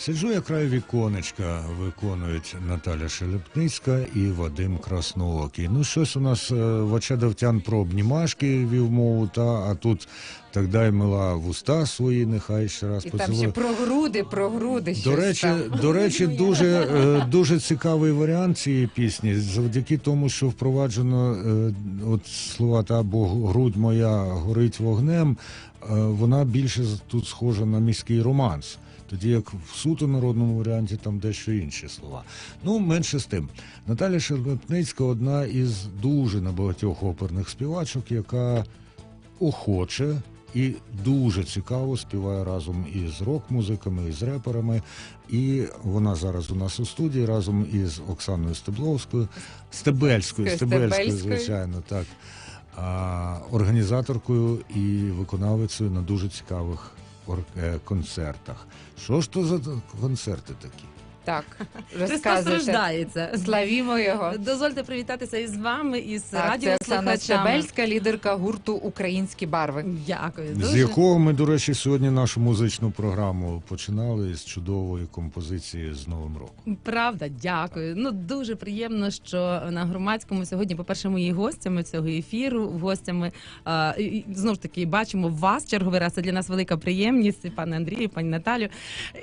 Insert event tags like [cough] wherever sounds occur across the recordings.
Сиджу я край віконечка, виконують Наталя Шелепницька і Вадим Красноокий. Ну, щось у нас е, Вачадовтян про обнімашки вів мову, та а тут так дай мила вуста свої, нехай ще раз І там ще про груди, про груди. До речі, там. до речі, дуже, е, дуже цікавий варіант цієї пісні, завдяки тому, що впроваджено е, от слова та бо грудь моя горить вогнем. Вона більше тут схожа на міський романс. Тоді як в суто народному варіанті там дещо інші слова. Ну, менше з тим. Наталя Шербетницька одна із дуже небагатьох оперних співачок, яка охоче і дуже цікаво співає разом із рок-музиками, і з реперами. І вона зараз у нас у студії разом із Оксаною Стебловською, Стебельською, Стебельською, звичайно, так. А, організаторкою і виконавицею на дуже цікавих концертах. Що ж то за концерти такі? Так, [laughs] розказуйте. Славімо його. Дозвольте привітатися із вами, із Так, це Оксана радіослухачами. Щебельська, лідерка гурту Українські барви. Дякую. З Дуже. якого ми, до речі, сьогодні нашу музичну програму починали з чудової композиції з Новим роком. Правда, дякую. Ну дуже приємно, що на громадському сьогодні, по-перше, ми є гостями цього ефіру. Гостями а, і- і, знову ж таки бачимо вас черговий раз. Це для нас велика приємність, і пане Андрію, і пані Наталю.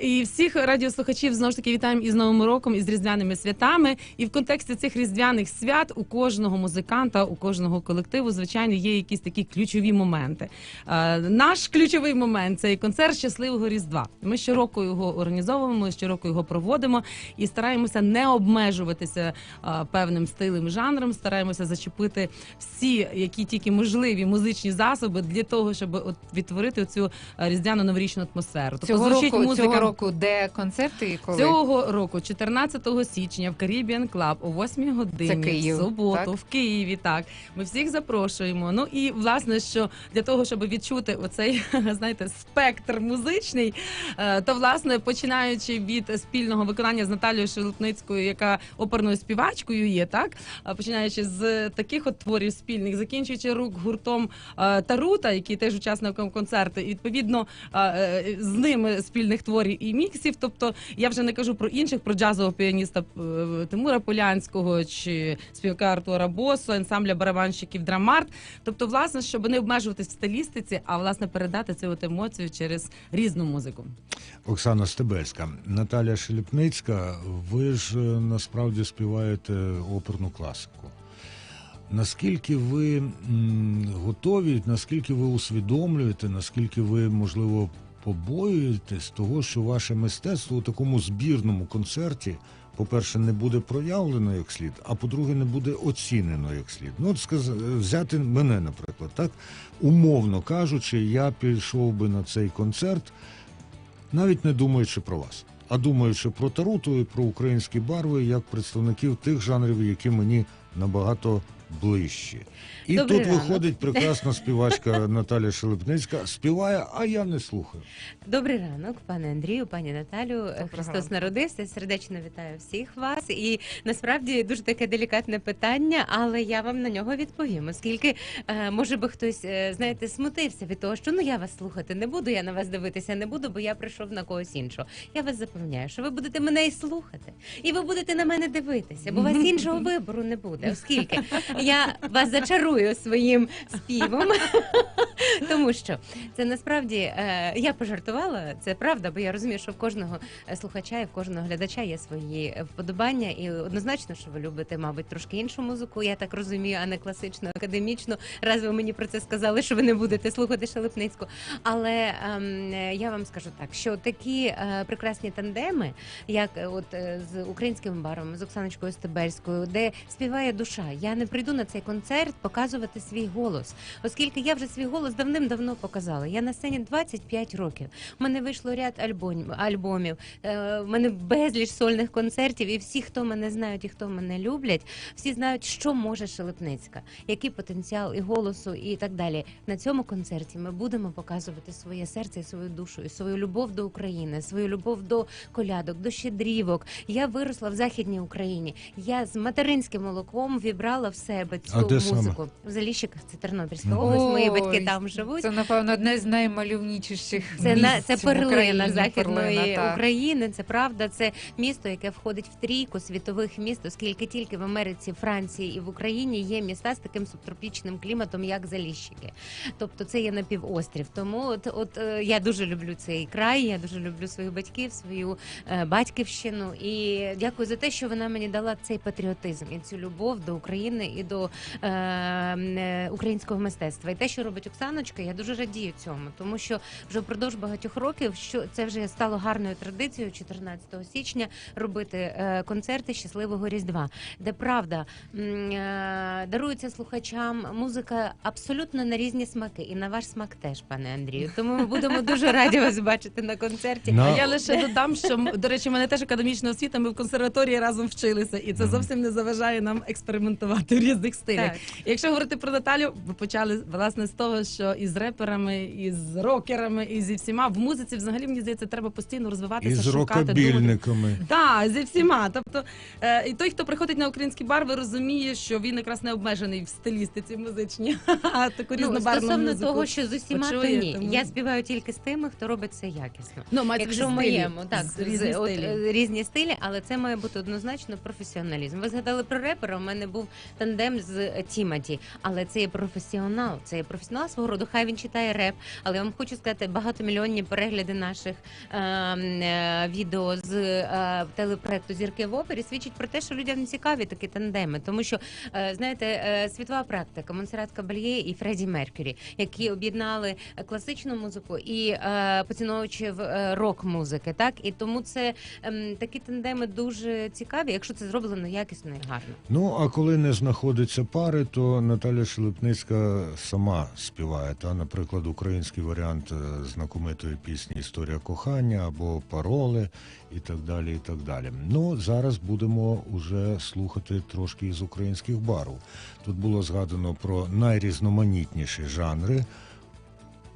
І всіх радіослухачів знову ж таки вітаємо із Новим роком, із різдвяними святами. І в контексті цих різдвяних свят у кожного музиканта, у кожного колективу, звичайно, є якісь такі ключові моменти. Е, Наш ключовий момент це і концерт щасливого різдва. Ми щороку його організовуємо, щороку його проводимо і стараємося не обмежуватися е, певним стилем, жанром. Стараємося зачепити всі, які тільки можливі музичні засоби для того, щоб от відтворити цю е, різдвяну новорічну атмосферу. Тобто Цього звучить року, музика цього року де концерти і коли? Цього року, 14 січня, в Caribbean Club о 8 годині Це Київ, в суботу так? в Києві. Так ми всіх запрошуємо. Ну і власне, що для того, щоб відчути оцей [laughs] знаєте спектр музичний, е, то власне починаючи від спільного виконання з Наталією Шелепницькою, яка оперною співачкою є, так починаючи з таких от творів спільних, закінчуючи рук гуртом е, Тарута, який теж учасником концерту, і відповідно е, з ними спільних творів і міксів. Тобто я вже не кажу про інших, про джазового піаніста е, Тимура Полянського чи співака Артура Босу, ансамбля барабанщиків Драмарт. Тобто, власне, щоб не обмежуватись в стилістиці, а власне передати цю от емоцію через різну музику. Оксана Стебельська, Наталя Шелепницька, ви ж е, насправді співаєте оперну класику. Наскільки ви готові, наскільки ви усвідомлюєте, наскільки ви, можливо, побоюєтесь того, що ваше мистецтво у такому збірному концерті, по-перше, не буде проявлено як слід, а по-друге, не буде оцінено як слід. Ну, от сказ... взяти мене, наприклад, так умовно кажучи, я пішов би на цей концерт навіть не думаючи про вас, а думаючи про Таруту і про українські барви як представників тих жанрів, які мені набагато ближчі. І Добрий тут ранок. виходить прекрасна [laughs] співачка Наталя Шелепницька, співає, а я не слухаю. Добрий ранок, пане Андрію, пані Наталю. Христос народився. Сердечно вітаю всіх вас. І насправді дуже таке делікатне питання, але я вам на нього відповім. Оскільки е, може би хтось е, знаєте смутився від того, що ну я вас слухати не буду, я на вас дивитися не буду, бо я прийшов на когось іншого. Я вас запевняю, що ви будете мене і слухати, і ви будете на мене дивитися, бо у вас [laughs] іншого вибору не буде, оскільки я вас зачарую своїм співом. [laughs] Тому що це насправді е, я пожартувала, це правда, бо я розумію, що в кожного слухача і в кожного глядача є свої вподобання, і однозначно, що ви любите, мабуть, трошки іншу музику. Я так розумію, а не класичну, академічну. Раз ви мені про це сказали, що ви не будете слухати Шелепницьку. Але ем, я вам скажу так, що такі е, прекрасні тандеми, як е, от е, з українським баром, з Оксаночкою Стебельською, де співає душа. Я не прийду на цей концерт показувати свій голос, оскільки я вже свій голос давним-давно показала. Я на сцені 25 років. У мене вийшло ряд альбомів, альбомів. Е, мене безліч сольних концертів, і всі, хто мене знають і хто мене люблять, всі знають, що може Шелепницька, який потенціал і голосу, і так далі. На цьому концерті ми будемо показувати своє серце і свою душу, і свою любов до України, свою любов до колядок, до щедрівок. Я виросла в західній Україні. Я з материнським молоком вібрала в себе А цю де саме? музику. В Заліщиках це Тернопільська Мгм. область. Мої батьки Ой, там там живуть. Це, напевно, одне з наймальовничіших Це місць на це в перлина Україні, західної перлина, так. України. Це правда. Це місто, яке входить в трійку світових міст, оскільки тільки в Америці, Франції і в Україні є міста з таким субтропічним кліматом, як Заліщики. Тобто це є напівострів. Тому от, от е, я дуже люблю цей край. Я дуже люблю своїх батьків, свою е, батьківщину. І дякую за те, що вона мені дала цей патріотизм і цю любов до України і до е, е, українського мистецтва. І те, що робить Оксаночка, я дуже радію цьому, тому що вже впродовж багатьох років, що це вже стало гарною традицією 14 січня робити е, концерти щасливого різдва, де правда е, дарується слухачам музика абсолютно на різні смаки, і на ваш смак теж, пане Андрію. Тому ми будемо дуже раді вас бачити на концерті. На- А я лише додам, що м- до речі, мене теж академічна освіта. Ми в консерваторії разом вчилися, і це зовсім не заважає нам експериментувати в різних стилях. Так. Якщо говорити про Наталю, ви почали власне з того, що із реперами, із рокерами, і зі всіма в музиці, взагалі мені здається, треба постійно розвиватися, Із шукати думати. рокобільниками. Так, зі всіма. Тобто, е, і той, хто приходить на український бар, ви розуміє, що він якраз не обмежений в стилістиці музичній, [laughs] таку Ну, різнобарвну стосовно музику. того, що з усіма то ні. тому- Я співаю тільки з тими, хто робить це якісно. ну, мається Якщо в моєму, так з- з, різні от, стилі. е, різні стилі, але це має бути однозначно професіоналізм. Ви згадали про репера. Мене був тандем з е, Тімоті, але це є професіонал. Це є професіонал свого роду. Хай він читає реп, але я вам хочу сказати, багатомільйонні перегляди наших е, е, відео з е, телепроекту Зірки в опері свідчить про те, що людям цікаві такі тандеми, тому що е, знаєте, е, світова практика Монсеррат Кабальє і Фредді Меркюрі, які об'єднали е, класичну музику і е, поціновувачів е, рок-музики, так і тому це ем, такі тандеми дуже цікаві, якщо це зроблено якісно і гарно. Ну, а коли не знаходиться пари, то Наталя Шелепницька сама співає. Та, наприклад, український варіант е, знакомитої пісні Історія кохання або пароли і так далі. і так далі. Ну, зараз будемо уже слухати трошки із українських барів. Тут було згадано про найрізноманітніші жанри.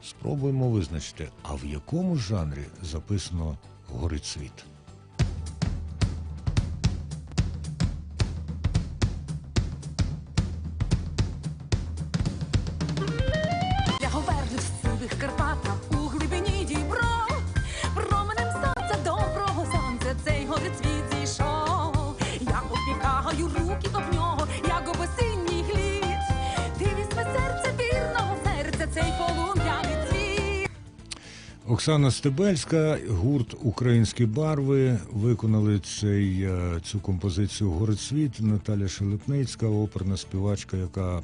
Спробуємо визначити, а в якому жанрі записано Горить світ. Оксана Стебельська, гурт Українські барви виконали цей, е, цю композицію Город світ. Наталя Шелепницька, оперна співачка, яка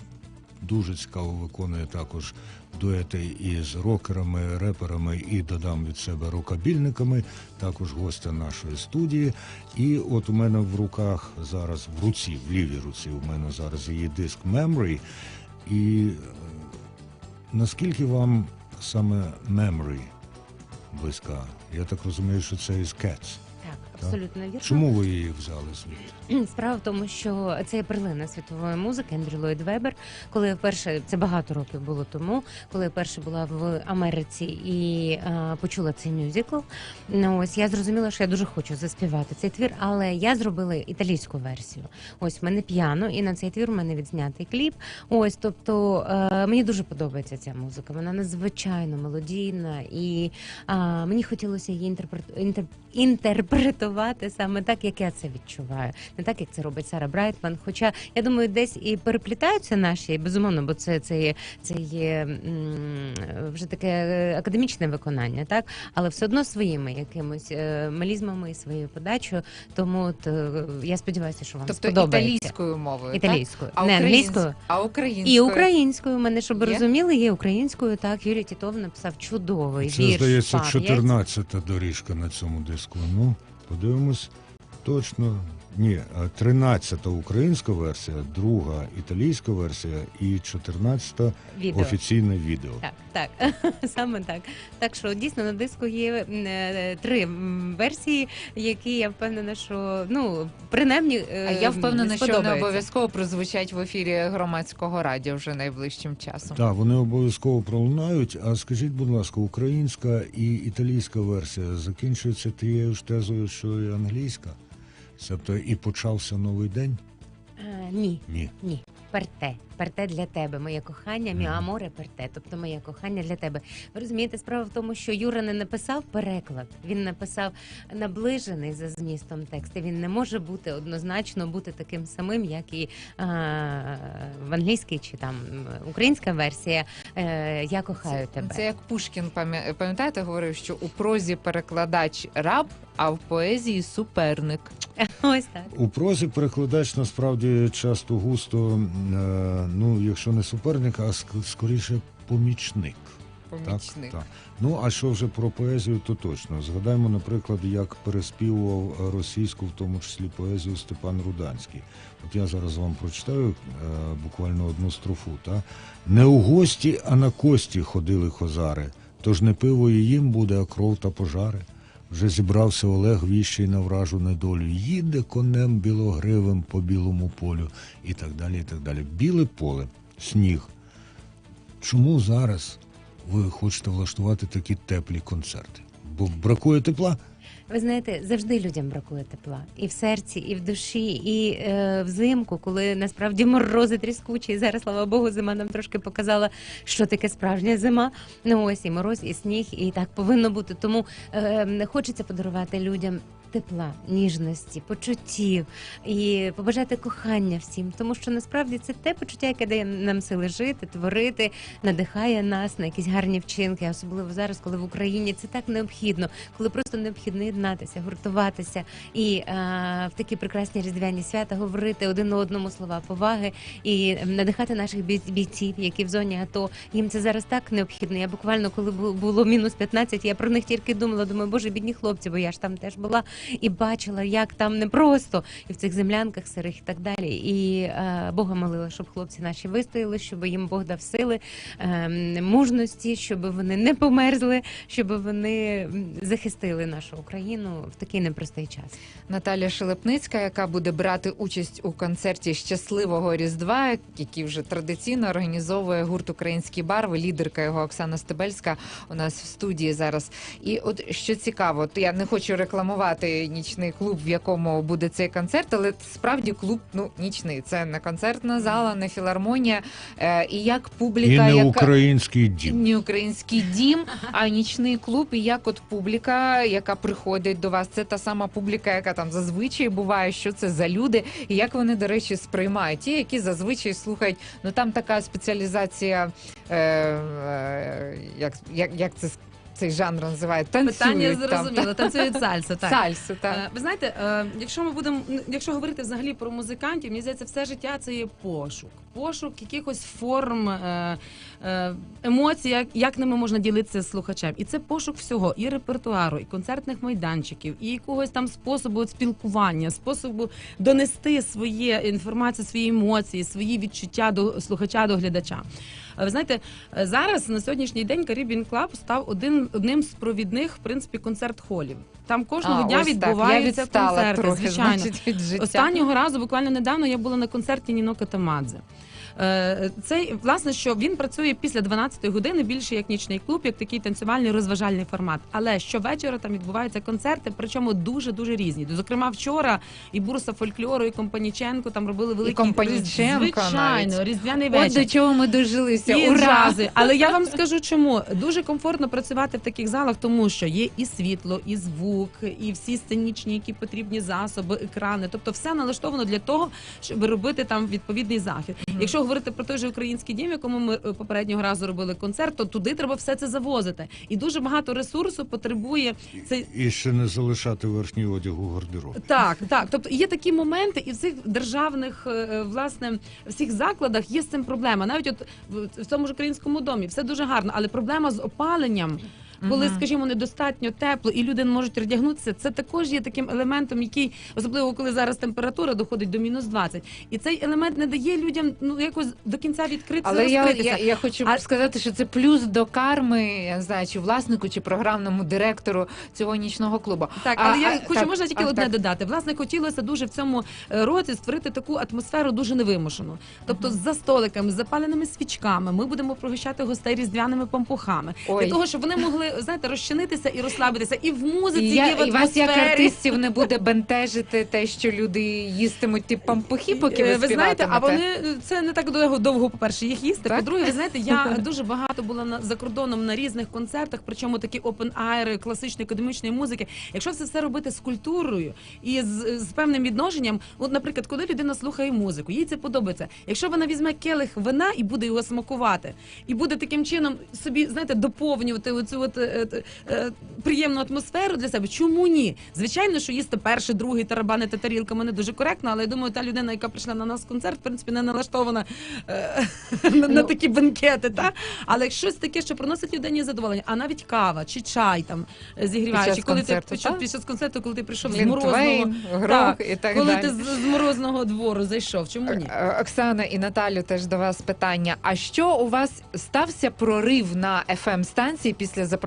дуже цікаво виконує також дуети із рокерами, реперами і додам від себе рукобільниками. Також гостя нашої студії. І от у мене в руках зараз в руці, в лівій руці, у мене зараз її диск Memory. І е, наскільки вам саме Memory близька. Я так розумію, що це із Cats. Так, абсолютно вірно. Чому ви її взяли звідти? [clears throat] Справа в тому, що це є перлина світової музики Ендрю Ллойд Вебер. Коли я вперше це багато років було тому, коли я вперше була в Америці і е, почула цей мюзикл. Ну ось я зрозуміла, що я дуже хочу заспівати цей твір, але я зробила італійську версію. Ось в мене п'яно, і на цей твір у мене відзнятий кліп. Ось, тобто е, мені дуже подобається ця музика. Вона надзвичайно мелодійна, і е, мені хотілося її інтерпрет... інтер... саме так, як я це відчуваю, не так, як це робить Сара Брайтман. Хоча я думаю, десь і переплітаються наші, безумовно, бо це, це є це є вже таке е, академічне виконання, так але все одно своїми якимось е, мелізмами і своєю подачею. Тому от, е, я сподіваюся, що вам Тобто сподобається. італійською мовою. так? Італійською, А не англійською. А українською. І українською, мене щоб Є? розуміли, є українською. Так, Юрій Тітов написав чудовий Це, вірш. здається, 14-та доріжка на цьому диску. Ну, подивимось. Точно. Ні, а 13-та українська версія, друга італійська версія і 14-та Відео. офіційне відео. Так, так, [laughs] саме так. Так що дійсно на диску є е, три версії, які я впевнена, що ну принаймні е, А я впевнена, що вони обов'язково прозвучать в ефірі громадського радіо вже найближчим часом. Так, вони обов'язково пролунають. А скажіть, будь ласка, українська і італійська версія закінчується тією ж тезою, що і англійська? Тобто і почався новий день? Е, ні, Ні. ні, перте. Перте для тебе, моє кохання, мі аморе перте, тобто моє кохання для тебе. Ви розумієте, справа в тому, що Юра не написав переклад, він написав наближений за змістом текст. І Він не може бути однозначно бути таким самим, як і а, в англійській чи там українська версія. Е, Я кохаю тебе. Це як Пушкін пам'я- пам'ятаєте, говорив, що у прозі перекладач раб, а в поезії суперник. [laughs] Ось так. У прозі перекладач насправді часто густо, е, ну якщо не суперник, а ск- скоріше помічник. Помічник. Так, так. Ну а що вже про поезію, то точно. Згадаємо, наприклад, як переспівував російську, в тому числі поезію Степан Руданський. От я зараз вам прочитаю е, буквально одну строфу. Та? Не у гості, а на кості ходили хозари. Тож не пиво і їм буде, а кров та пожари. Вже зібрався Олег віщий на вражу недолю. Їде конем білогривим по білому полю і так далі. і так далі. Біле поле, сніг. Чому зараз ви хочете влаштувати такі теплі концерти? Бо бракує тепла? Ви знаєте, завжди людям бракує тепла і в серці, і в душі, і е, взимку, коли насправді морози тріскучі. І зараз, слава Богу, зима нам трошки показала, що таке справжня зима. Ну ось і мороз, і сніг, і так повинно бути. Тому е, хочеться подарувати людям. Тепла, ніжності, почуттів і побажати кохання всім, тому що насправді це те почуття, яке дає нам сили жити, творити, надихає нас на якісь гарні вчинки, особливо зараз, коли в Україні це так необхідно, коли просто необхідно єднатися, гуртуватися і е, в такі прекрасні різдвяні свята говорити один одному слова поваги і надихати наших бій- бійців, які в зоні АТО. Їм це зараз так необхідно. Я буквально, коли було мінус 15, я про них тільки думала. Думаю, боже, бідні хлопці, бо я ж там теж була і бачила, як там непросто, і в цих землянках сирих і так далі. І е, Бога молила, щоб хлопці наші вистояли, щоб їм Бог дав сили, е, мужності, щоб вони не померзли, щоб вони захистили нашу Україну в такий непростий час. Наталя Шелепницька, яка буде брати участь у концерті щасливого Різдва, який вже традиційно організовує гурт Українські барви, лідерка його Оксана Стебельська у нас в студії зараз. І от що цікаво, от я не хочу рекламувати нічний клуб, в якому буде цей концерт, але справді клуб ну нічний. Це не концертна зала, не філармонія. Е, і як І не український дім. не український дім, а нічний клуб. І як от публіка, яка приходить до вас, це та сама публіка, яка там зазвичай буває. Що це за люди, і як вони, до речі, сприймають ті, які зазвичай слухають. Ну там така спеціалізація, е, е, як, як, як це цей жанр називає? Танцюють Питання там, зрозуміло. Танцюють сальсу. [laughs] Так. Сальсу, так. Е, Ви знаєте, е, якщо ми будемо, якщо говорити взагалі про музикантів, мені здається, все життя це є пошук. Пошук якихось форм е, е, емоцій, як, як ними можна ділитися з слухачем. І це пошук всього, і репертуару, і концертних майданчиків, і якогось там способу спілкування, способу донести своє інформацію, свої емоції, свої відчуття до слухача, до глядача. Е, Ви знаєте, е, зараз на сьогоднішній день Caribbean Club став один одним з провідних в принципі концерт-холів. Там кожного А, дня відбуваються концерти. трохи, звичайно, значить, від життя. Останнього разу, буквально недавно, я була на концерті Ніно Катамадзе. Е, Цей власне, що він працює після 12 години більше як нічний клуб, як такий танцювальний розважальний формат. Але щовечора там відбуваються концерти, причому дуже дуже різні. Зокрема, вчора і бурса фольклору, і Компаніченко там робили великий Компаніченко звичайно різдвяний От до чого ми дожилися. І Ура! Але я вам скажу, чому дуже комфортно працювати в таких залах, тому що є і світло, і звук, і всі сценічні, які потрібні засоби, екрани. Тобто, все налаштовано для того, щоб робити там відповідний захід. Якщо говорити про той же український дім, якому ми е, попереднього разу робили концерт, то туди треба все це завозити. І дуже багато ресурсу потребує цей І ще не залишати верхній одяг у гардеробі. так, так. Тобто є такі моменти, і в цих державних е, власне всіх закладах є з цим проблема. Навіть от в цьому ж українському домі все дуже гарно, але проблема з опаленням. Коли, скажімо, недостатньо тепло і люди не можуть роздягнутися, це також є таким елементом, який особливо коли зараз температура доходить до мінус 20. І цей елемент не дає людям ну якось до кінця відкритися. Але я, я, я хочу А- сказати, що це плюс до карми, я не знаю, чи власнику, чи програмному директору цього нічного клубу. Так, А, але я а, хочу так, можна тільки а, одне так. додати. Власне, хотілося дуже в цьому е, році створити таку атмосферу дуже невимушену. Тобто, за столиками, з запаленими свічками, ми будемо пригощати гостей різдвяними пампухами Ой. для того, щоб вони могли знаєте розчинитися і розслабитися. І в музиці, І, я, в і вас як артистів не буде бентежити те, що люди їстимуть ті пампухи, поки ви, Е, ви знаєте, а вони це не так довго, довго по-перше, їх їсти. Так? По-друге, ви знаєте, я [laughs] дуже багато була на за кордоном на різних концертах, причому такі air, класичної академічної музики. Якщо це все робити з культурою і з, з певним відношенням, от, наприклад, коли людина слухає музику, їй це подобається. Якщо вона візьме келих вина і буде його смакувати, і буде таким чином собі, знаєте, доповнювати оцю от, е, е, е, приємну атмосферу для себе, чому ні? Звичайно, що їсти перший, другий тарабанити тарілками не дуже коректно, але я думаю, та людина, яка прийшла на нас в концерт, в принципі, не налаштована е, [laughs] на, Ну. такі бенкети. Та? Але щось таке, що приносить людині задоволення, а навіть кава чи чай там е, зігріваючи, коли ти під час- під час концерту, коли ти прийшов з морозного, коли ти з, морозного двору зайшов, чому ні? Е, Оксана і Наталю теж до вас питання. А що у вас стався прорив на fm станції після запровадження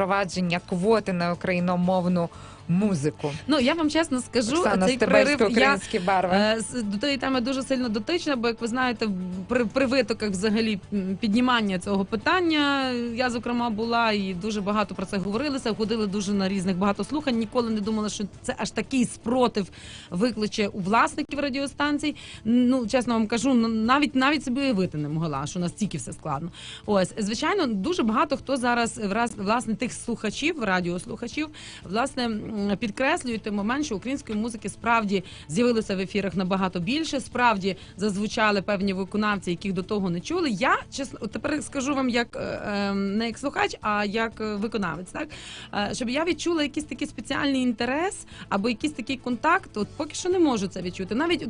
квоти на україномовну музику? Ну я вам чесно скажу, Оксана цей Стебельська, прорив я барви. Е, До тієї теми дуже сильно дотична, бо як ви знаєте, при, при витоках взагалі піднімання цього питання я зокрема була і дуже багато про це говорилися. Ходили дуже на різних багато слухань. Ніколи не думала, що це аж такий спротив викличе у власників радіостанцій. Ну чесно вам кажу, ну, навіть навіть собі уявити не могла, що настільки все складно. Ось звичайно, дуже багато хто зараз враз- власне тих слухачів, радіослухачів, власне підкреслюють той момент, що української музики справді з'явилося в ефірах набагато більше. Справді зазвучали певні виконавці, яких до того не чули. Я чесно, тепер скажу вам як е, е, не як слухач, а як е, виконавець, так Е, щоб я відчула якийсь такий спеціальний інтерес або якийсь такий контакт. От поки що не можу це відчути. Навіть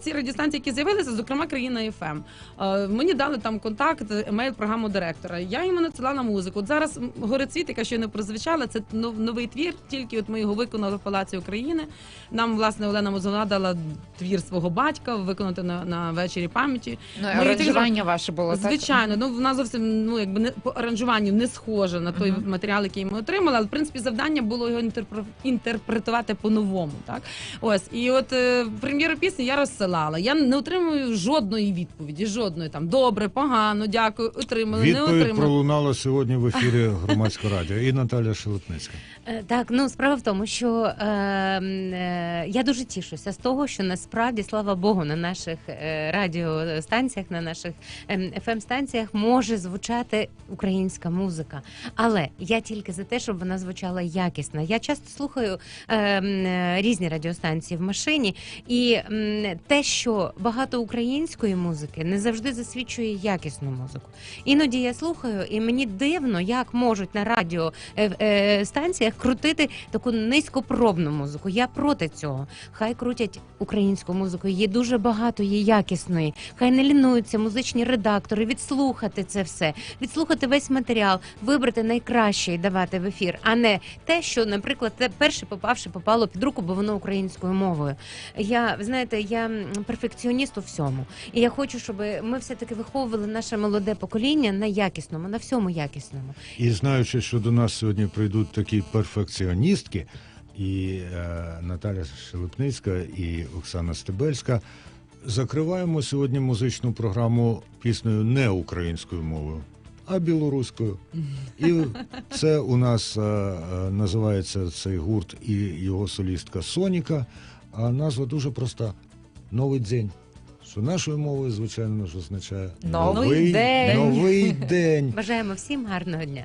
ці радіостанції, які з'явилися, зокрема країна ФМ. Е, мені дали там контакт, емейл програму директора. Я йому надсилала музику. От зараз «Горецвіт», яка ще не прозвучала, це нов- новий твір. Тільки от ми його виконали в Палаці України. Нам власне Олена Мозона дала твір свого батька виконати на, на вечорі пам'яті. Ну, ми аранжування ваше було так? Звичайно, ну вона зовсім ну якби не по аранжуванню не схожа на той Мгм. матеріал, який ми отримали. Але в принципі завдання було його інтерпре- інтерпретувати по-новому. Так ось і от е, прем'єру пісні я розсилала. Я не отримую жодної відповіді, жодної там добре, погано, дякую, отримали, не Відповідь отримали. пролунала сьогодні в ефірі громадського радіо. І Наталя Шелепницька. Е, Так, ну справа в тому, що е, е, я дуже тішуся з того, що насправді, слава Богу, на наших е, радіостанціях, на наших fm станціях може звучати українська музика. Але я тільки за те, щоб вона звучала якісно. Я часто слухаю е, е, різні радіостанції в машині, і м, те, що багато української музики не завжди засвідчує якісну музику. Іноді я слухаю, і мені дивно, як можуть на радіо е, е, крутити таку низькопробну музику. Я проти цього. Хай крутять українську музику. Є дуже багато є якісної. Хай не лінуються музичні редактори, відслухати це все, відслухати весь матеріал, вибрати найкраще і давати в ефір, а не те, що, наприклад, те перше попавши, попало під руку, бо воно українською мовою. Я ви знаєте, я перфекціоніст у всьому, і я хочу, щоб ми все таки виховували наше молоде покоління на якісному, на всьому якісному. І знаючи, що до нас сьогодні прийдуть такі перфекціоністки, і е, Наталя Шелепницька, і Оксана Стебельська, закриваємо сьогодні музичну програму піснею не українською мовою, а білоруською. І це у нас е, е, називається цей гурт і його солістка Соніка. А назва дуже проста: Новий день. Що нашою мовою, звичайно ж, означає Новий день. Новий день. Бажаємо всім гарного дня.